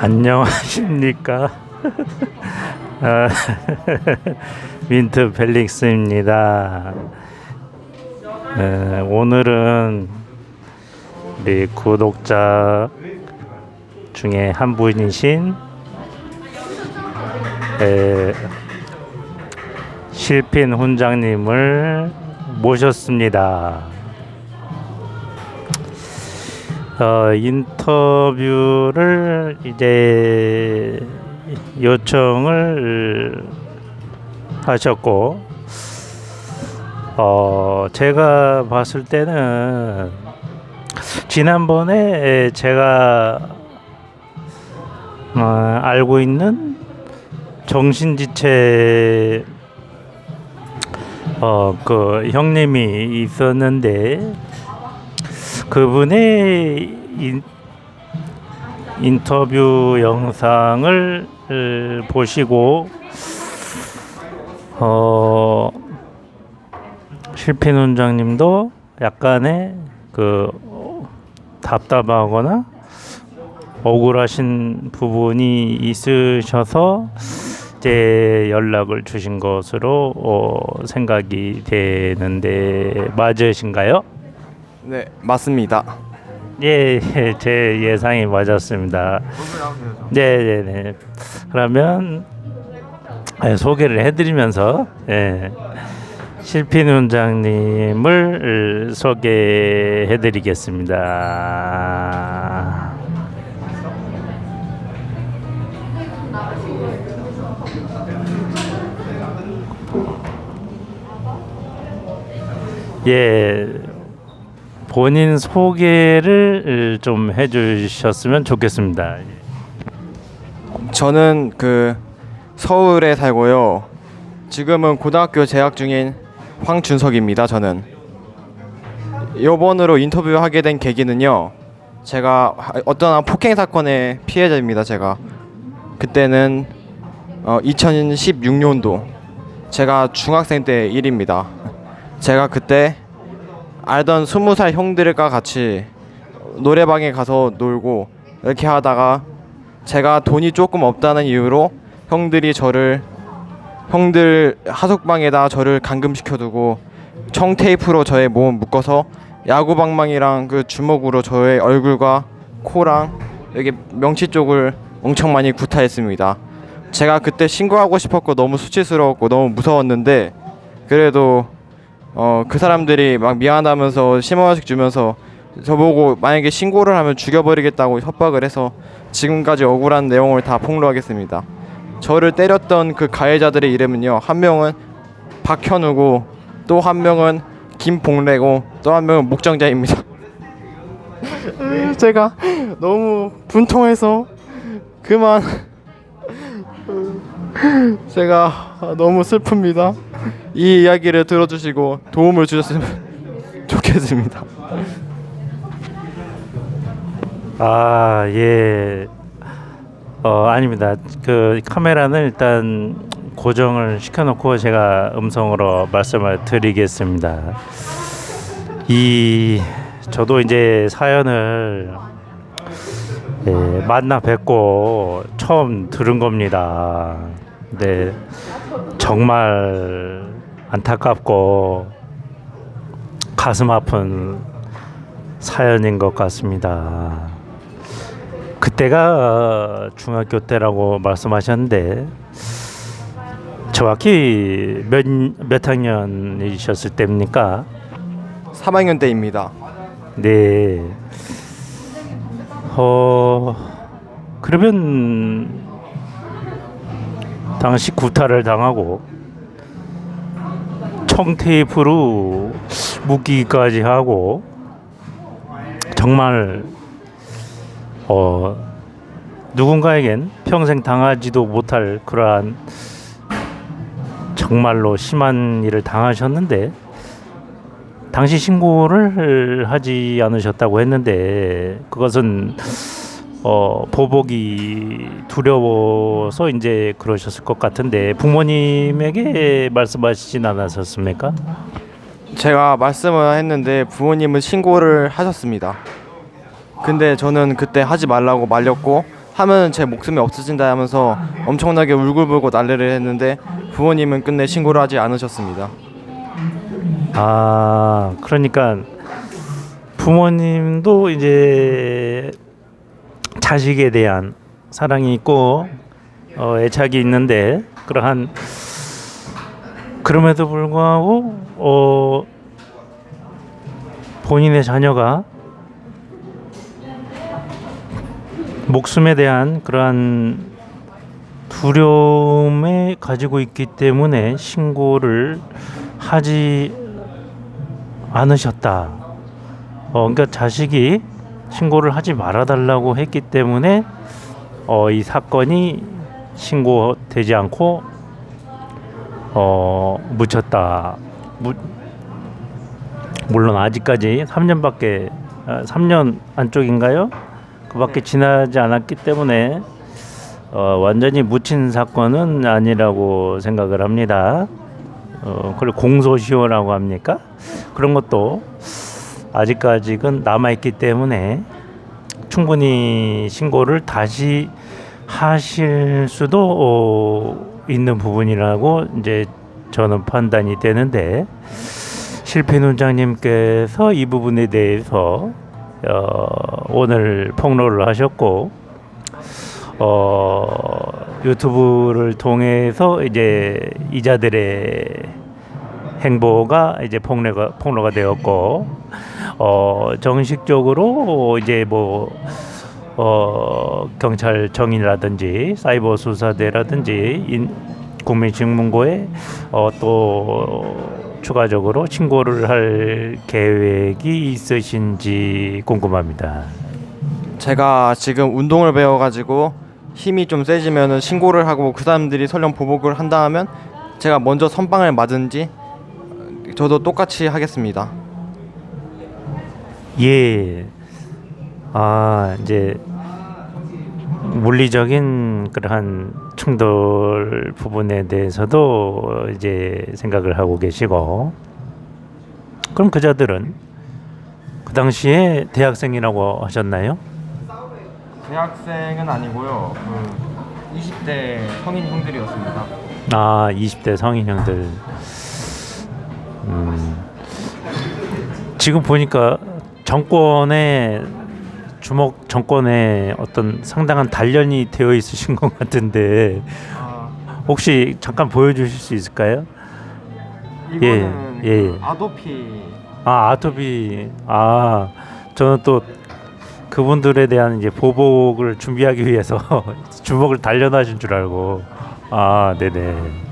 안녕하십니까? 아, 민트 벨릭스입니다. 에, 오늘은 우리 구독자 중에 한 분이신 에, 실핀 훈장님을 모셨습니다. 어, 인터뷰를 이제 요청을 하셨고, 어, 제가 봤을 때는 지난번에 제가 어, 알고 있는 정신지체 어, 그 형님이 있었는데 그분의 인, 인터뷰 영상을 을, 보시고 어 실핀 원장님도 약간의 그 어, 답답하거나 억울하신 부분이 있으셔서 이제 연락을 주신 것으로 어, 생각이 되는데 맞으신가요? 네, 맞습니다. 예, 예, 제 예상이 맞았습니다. 네, 네, 네. 그러면 예, 소개를 해드리면서 예, 실핀 원장님을 소개해드리겠습니다. 예, 본인 소개를 좀 해주셨으면 좋겠습니다. 저는 그 서울에 살고요. 지금은 고등학교 재학 중인 황준석입니다. 저는 이번으로 인터뷰하게 된 계기는요. 제가 어떤 폭행 사건의 피해자입니다. 제가 그때는 어, 2016년도 제가 중학생 때 일입니다. 제가 그때 알던 20살 형들과 같이 노래방에 가서 놀고 이렇게 하다가 제가 돈이 조금 없다는 이유로 형들이 저를 형들 하숙방에다 저를 감금시켜두고 청 테이프로 저의 몸을 묶어서 야구방망이랑 그 주먹으로 저의 얼굴과 코랑 여기 명치 쪽을 엄청 많이 구타했습니다. 제가 그때 신고하고 싶었고 너무 수치스러웠고 너무 무서웠는데 그래도 어 그 사람들이 막 미안하면서 심화식 주면서 저보고 만약에 신고를 하면 죽여버리겠다고 협박을 해서 지금까지 억울한 내용을 다 폭로하겠습니다. 저를 때렸던 그 가해자들의 이름은요. 한 명은 박현우고 또 한 명은 김봉래고 또 한 명은 목정자입니다. 제가 너무 분통해서 그만 제가 너무 슬픕니다. 이 이야기를 들어주시고 도움을 주셨으면 좋겠습니다. 아, 예. 어, 아닙니다. 그 카메라는 일단 고정을 시켜놓고 제가 음성으로 말씀을 드리겠습니다. 이 저도 이제 사연을 예, 만나 뵙고 처음 들은 겁니다. 네, 정말 안타깝고 가슴 아픈 사연인 것 같습니다. 그때가 어, 중학교 때라고 말씀하셨는데 정확히 몇, 몇 학년이셨을 때입니까? 3학년 때입니다. 네. 어, 그러면 당시 구타를 당하고 청테이프로 묶기까지 하고 정말 어 누군가에겐 평생 당하지도 못할 그러한 정말로 심한 일을 당하셨는데 당시 신고를 하지 않으셨다고 했는데 그것은 어 보복이 두려워서 이제 그러셨을 것 같은데 부모님에게 말씀하시진 않았었습니까? 제가 말씀을 했는데 부모님은 신고를 하셨습니다. 근데 저는 그때 하지 말라고 말렸고 하면 제 목숨이 없어진다 하면서 엄청나게 울고불고 난리를 했는데 부모님은 끝내 신고를 하지 않으셨습니다. 아, 그러니까 부모님도 이제 자식에 대한 사랑이 있고 어, 애착이 있는데 그러한 그럼에도 불구하고 어, 본인의 자녀가 목숨에 대한 그러한 두려움에 가지고 있기 때문에 신고를 하지 않으셨다. 어, 그러니까 자식이 신고를 하지 말아달라고 했기 때문에 어, 이 사건이 신고되지 않고 어, 묻혔다. 무, 물론 아직까지 3년밖에 아, 3년 안쪽인가요? 그밖에 지나지 않았기 때문에 어, 완전히 묻힌 사건은 아니라고 생각을 합니다. 어, 그리고 공소시효라고 합니까? 그런 것도 아직까지는 남아 있기 때문에 충분히 신고를 다시 하실 수도 어, 있는 부분이라고 이제 저는 판단이 되는데 실패 원장님께서 이 부분에 대해서 어, 오늘 폭로를 하셨고 어, 유튜브를 통해서 이제 이자들의 행보가 이제 폭로가 폭로가 되었고 어, 정식적으로 이제 뭐 어, 경찰청이라든지 사이버 수사대라든지 인, 국민신문고에 어, 또 추가적으로 신고를 할 계획이 있으신지 궁금합니다. 제가 지금 운동을 배워가지고 힘이 좀 세지면은 신고를 하고 그 사람들이 설령 보복을 한다 하면 제가 먼저 선빵을 맞은지 저도 똑같이 하겠습니다. 예. 아, 이제 물리적인 그러한 충돌 부분에 대해서도 이제 생각을 하고 계시고 그럼 그자들은 그 당시에 대학생이라고 하셨나요? 대학생은 아니고요. 그 20대 성인 형들이었습니다. 아, 20대 성인 형들. 음. 지금 보니까 정권의 주먹 정권에 어떤 상당한 단련이 되어 있으신 것 같은데 아, 혹시 잠깐 보여주실 수 있을까요? 이거는 예, 예. 그 아도피 아 아토비 아 저는 또 그분들에 대한 이제 보복을 준비하기 위해서 주먹을 단련하신 줄 알고 아 네네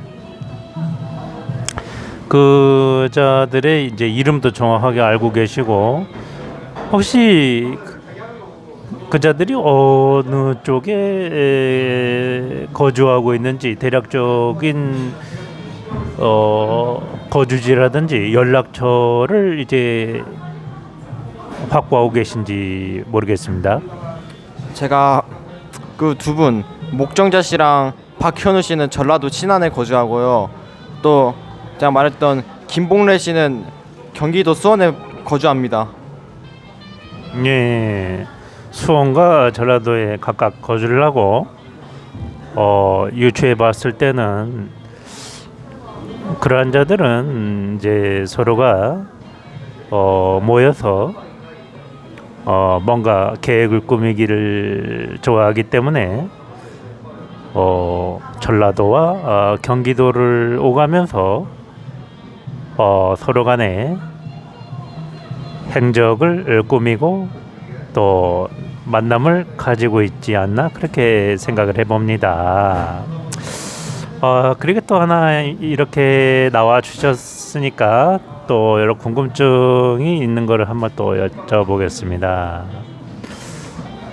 그자들의 이제 이름도 정확하게 알고 계시고 혹시 그- 그자들이 어느 쪽에 에, 거주하고 있는지 대략적인 어, 거주지라든지 연락처를 이제 확보하고 계신지 모르겠습니다. 제가 그 두 분 목정자 씨랑 박현우 씨는 전라도 신안에 거주하고요. 또 제가 말했던 김봉래 씨는 경기도 수원에 거주합니다. 예, 수원과 전라도에 각각 거주를 하고 어, 유추해 봤을 때는 그러한 자들은 이제 서로가 어, 모여서 어, 뭔가 계획을 꾸미기를 좋아하기 때문에 어, 전라도와 어, 경기도를 오가면서 어, 서로 간에 행적을 꾸미고 또 만남을 가지고 있지 않나 그렇게 생각을 해봅니다. 어, 그리고 또 하나 이렇게 나와 주셨으니까 또 여러 궁금증이 있는 거를 한번 또 여쭤보겠습니다.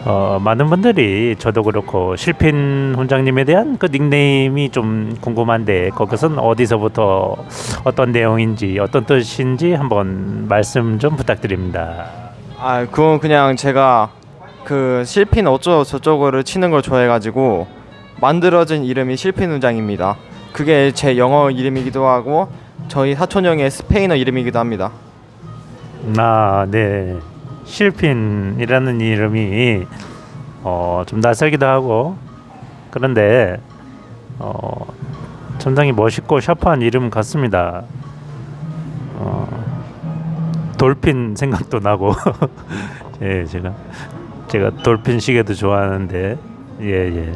어, 많은 분들이 저도 그렇고 실핀 훈장님에 대한 그 닉네임이 좀 궁금한데 거기서는 어디서부터 어떤 내용인지 어떤 뜻인지 한번 말씀 좀 부탁드립니다. 아 그건 그냥 제가 그 실핀 어쩌고 저쩌고를 치는 걸 좋아해가지고 만들어진 이름이 실핀 훈장입니다. 그게 제 영어 이름이기도 하고 저희 사촌 형의 스페인어 이름이기도 합니다. 아, 네. 실핀이라는 이름이 어, 좀 낯설기도 하고 그런데 어, 점장이 멋있고 샤프한 이름 같습니다. 어, 돌핀 생각도 나고 예 제가 제가 돌핀 시계도 좋아하는데 예 예.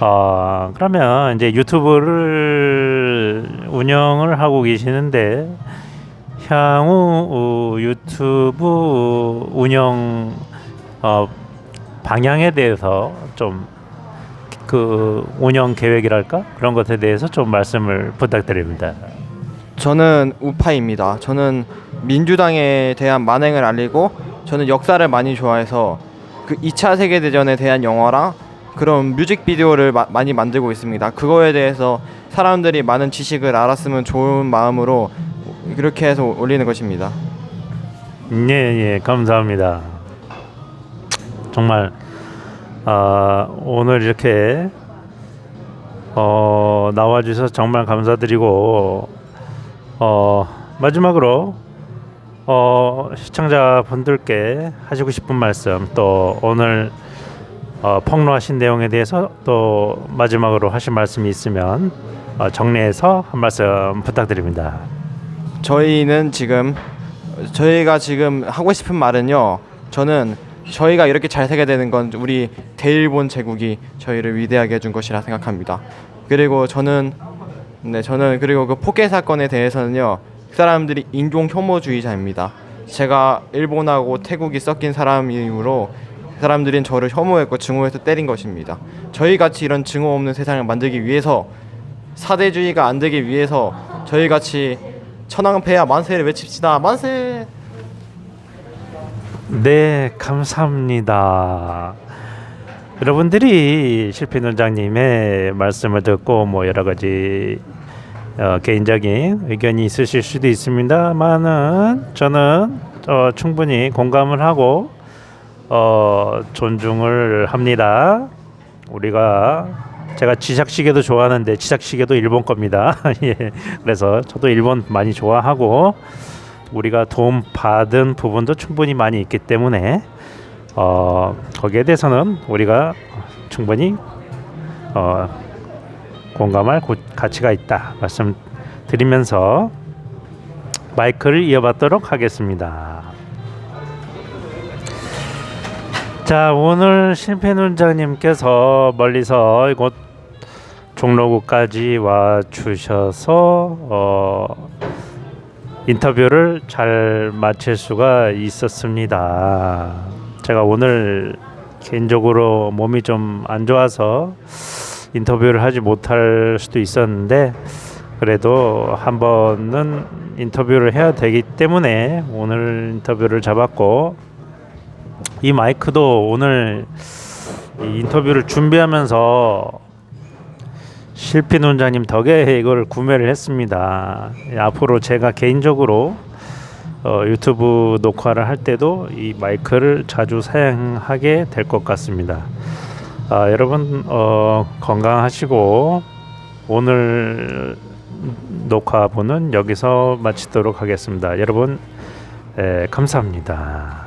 어, 그러면 이제 유튜브를 운영을 하고 계시는데 향후 어, 유튜브 운영 어, 방향에 대해서 좀 그 운영 계획이랄까 그런 것에 대해서 좀 말씀을 부탁드립니다. 저는 우파입니다. 저는 민주당에 대한 만행을 알리고 저는 역사를 많이 좋아해서 그 2차 세계 대전에 대한 영화랑 그런 뮤직비디오를 마- 많이 만들고 있습니다. 그거에 대해서 사람들이 많은 지식을 알았으면 좋은 마음으로 그렇게 해서 올리는 것입니다. 예, 예, 감사합니다. 정말 아, 오늘 이렇게 어, 나와 주셔서 정말 감사드리고 어, 마지막으로 어, 시청자분들께 하시고 싶은 말씀 또 오늘 어, 폭로하신 내용에 대해서 또 마지막으로 하실 말씀이 있으면 어, 정리해서 한 말씀 부탁드립니다. 저희는 지금 저희가 지금 하고 싶은 말은요. 저는 저희가 이렇게 잘 살게 되는 건 우리 대일본 제국이 저희를 위대하게 해준 것이라 생각합니다. 그리고 저는 네 저는 그리고 그 포켓 사건에 대해서는요. 그 사람들이 인종 혐오주의자입니다. 제가 일본하고 태국이 섞인 사람이므로 그 사람들은 저를 혐오했고 증오해서 때린 것입니다. 저희 같이 이런 증오 없는 세상을 만들기 위해서 사대주의가 안 되기 위해서 저희 같이 천황폐하 만세를 외칩시다. 만세. 네, 감사합니다. 여러분들이 실핀 원장님의 말씀을 듣고 뭐 여러 가지 어, 개인적인 의견이 있으실 수도 있습니다만은 저는 어, 충분히 공감을 하고 어, 존중을 합니다. 우리가 제가 지삭시계도 좋아하는데 지삭시계도 일본 겁니다. 예. 그래서 저도 일본 많이 좋아하고 우리가 도움 받은 부분도 충분히 많이 있기 때문에 어, 거기에 대해서는 우리가 충분히 어, 공감할 고- 가치가 있다 말씀드리면서 마이크를 이어받도록 하겠습니다. 자 오늘 심팬 원장님께서 멀리서 이곳 종로구까지 와 주셔서 어, 인터뷰를 잘 마칠 수가 있었습니다. 제가 오늘 개인적으로 몸이 좀 안 좋아서 인터뷰를 하지 못할 수도 있었는데 그래도 한 번은 인터뷰를 해야 되기 때문에 오늘 인터뷰를 잡았고 이 마이크도 오늘 이 인터뷰를 준비하면서 실핀 원장님 덕에 이걸 구매를 했습니다. 예, 앞으로 제가 개인적으로 어, 유튜브 녹화를 할 때도 이 마이크를 자주 사용하게 될 것 같습니다. 아, 여러분 어, 건강하시고 오늘 녹화분은 여기서 마치도록 하겠습니다. 여러분 에, 감사합니다.